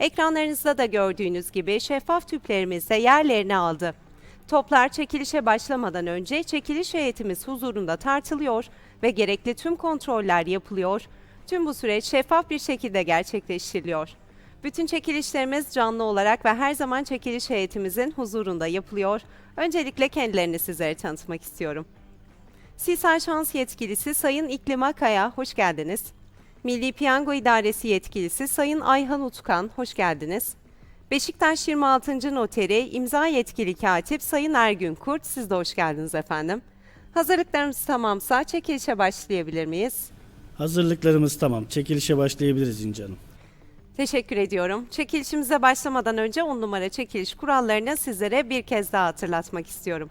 ekranlarınızda da gördüğünüz gibi şeffaf tüplerimizde yerlerini aldı. Toplar çekilişe başlamadan önce çekiliş heyetimiz huzurunda tartılıyor ve gerekli tüm kontroller yapılıyor. Tüm bu süreç şeffaf bir şekilde gerçekleştiriliyor. Bütün çekilişlerimiz canlı olarak ve her zaman çekiliş heyetimizin huzurunda yapılıyor. Öncelikle kendilerini sizlere tanıtmak istiyorum. Sisal Şans Yetkilisi Sayın İklim Akaya, hoş geldiniz. Milli Piyango İdaresi Yetkilisi Sayın Ayhan Utkan, hoş geldiniz. Beşiktaş 26. Noteri İmza Yetkili Katip Sayın Ergün Kurt, siz de hoş geldiniz efendim. Hazırlıklarımız tamamsa çekilişe başlayabilir miyiz? Hazırlıklarımız tamam. Çekilişe başlayabiliriz İnci Hanım. Teşekkür ediyorum. Çekilişimize başlamadan önce 10 numara çekiliş kurallarını sizlere bir kez daha hatırlatmak istiyorum.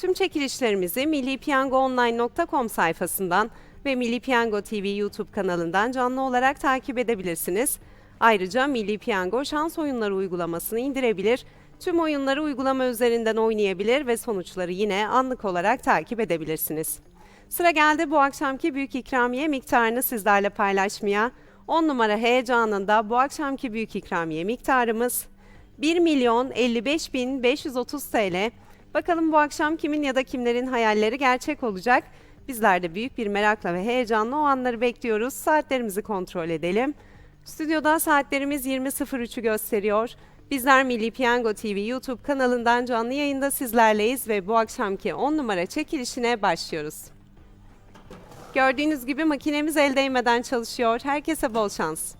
Tüm çekilişlerimizi millipiyangoonline.com sayfasından ve Milli Piyango TV YouTube kanalından canlı olarak takip edebilirsiniz. Ayrıca Milli Piyango şans oyunları uygulamasını indirebilir, tüm oyunları uygulama üzerinden oynayabilir ve sonuçları yine anlık olarak takip edebilirsiniz. Sıra geldi bu akşamki büyük ikramiye miktarını sizlerle paylaşmaya. 10 numara heyecanında bu akşamki büyük ikramiye miktarımız 1 milyon 55 bin 530 TL. Bakalım bu akşam kimin ya da kimlerin hayalleri gerçek olacak? Bizler de büyük bir merakla ve heyecanla o anları bekliyoruz. Saatlerimizi kontrol edelim. Stüdyoda saatlerimiz 20.03'ü gösteriyor. Bizler Milli Piyango TV YouTube kanalından canlı yayında sizlerleyiz ve bu akşamki 10 numara çekilişine başlıyoruz. Gördüğünüz gibi makinemiz el değmeden çalışıyor. Herkese bol şans.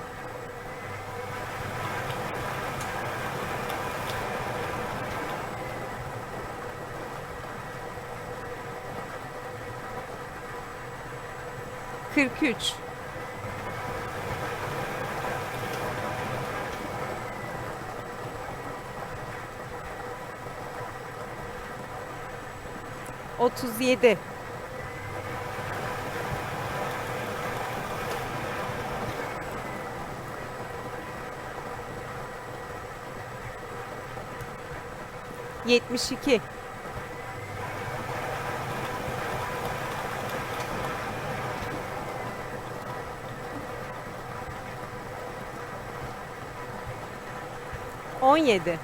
Kırk üç. Otuz 17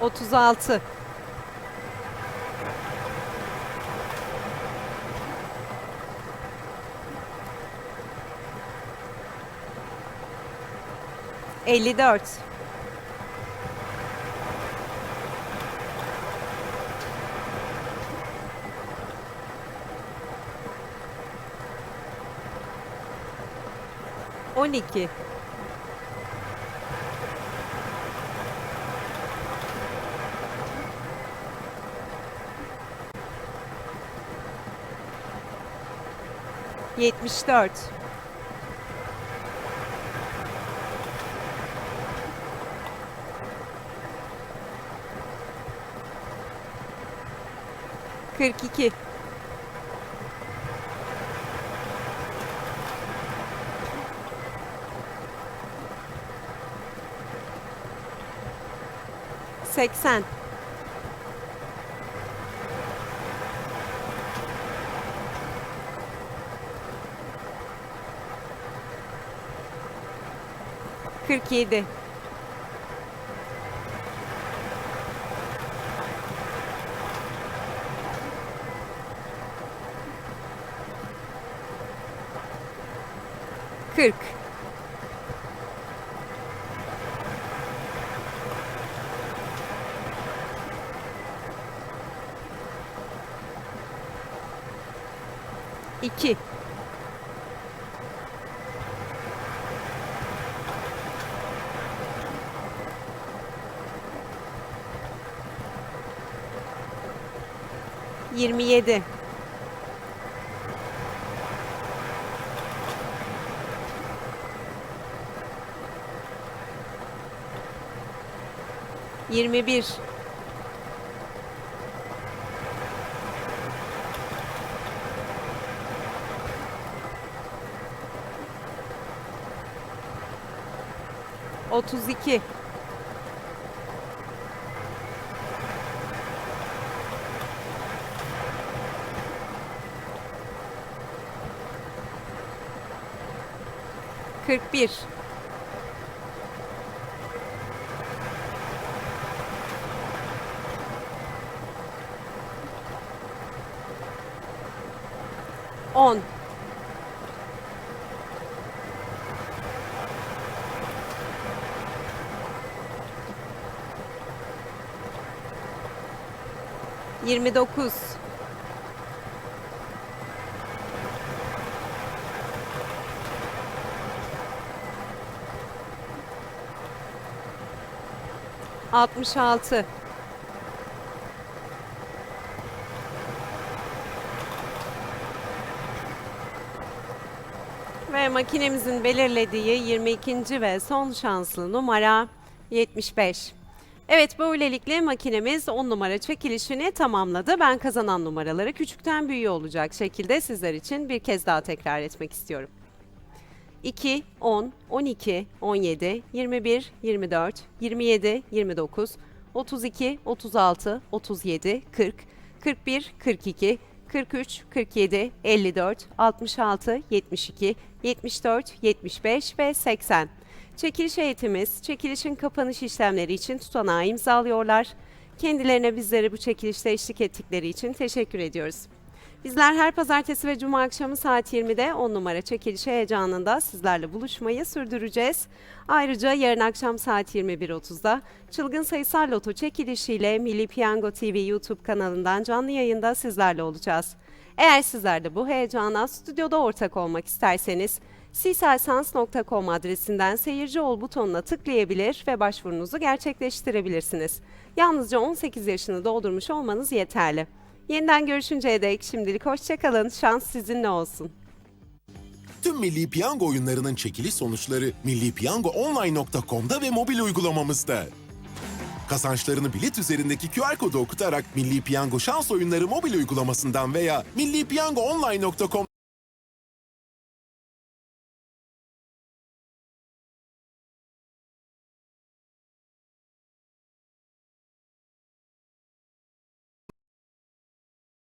36 54 12 74 42 80 47 40 2 27 21 32 41 10 29 66 Ve makinemizin belirlediği 22. ve son şanslı numara 75. Evet böylelikle makinemiz 10 numara çekilişini tamamladı. Ben kazanan numaraları küçükten büyüğe olacak şekilde sizler için bir kez daha tekrar etmek istiyorum. 2, 10, 12, 17, 21, 24, 27, 29, 32, 36, 37, 40, 41, 42, 43, 47, 54, 66, 72, 74, 75 ve 80. Çekiliş heyetimiz çekilişin kapanış işlemleri için tutanağı imzalıyorlar. Kendilerine bizlere bu çekilişte eşlik ettikleri için teşekkür ediyoruz. Bizler her pazartesi ve cuma akşamı saat 20'de 10 numara çekiliş heyecanında sizlerle buluşmayı sürdüreceğiz. Ayrıca yarın akşam saat 21.30'da Çılgın Sayısal Loto çekilişiyle Milli Piyango TV YouTube kanalından canlı yayında sizlerle olacağız. Eğer sizler de bu heyecana stüdyoda ortak olmak isterseniz siselsans.com adresinden seyirci ol butonuna tıklayabilir ve başvurunuzu gerçekleştirebilirsiniz. Yalnızca 18 yaşını doldurmuş olmanız yeterli. Yeniden görüşünceye dek şimdilik hoşçakalın. Şans sizinle olsun. Tüm Milli Piyango oyunlarının çekiliş sonuçları millipiyangoonline.com'da ve mobil uygulamamızda. Kazançlarını bilet üzerindeki QR kodu okutarak Milli Piyango şans oyunları mobil uygulamasından veya millipiyangoonline.com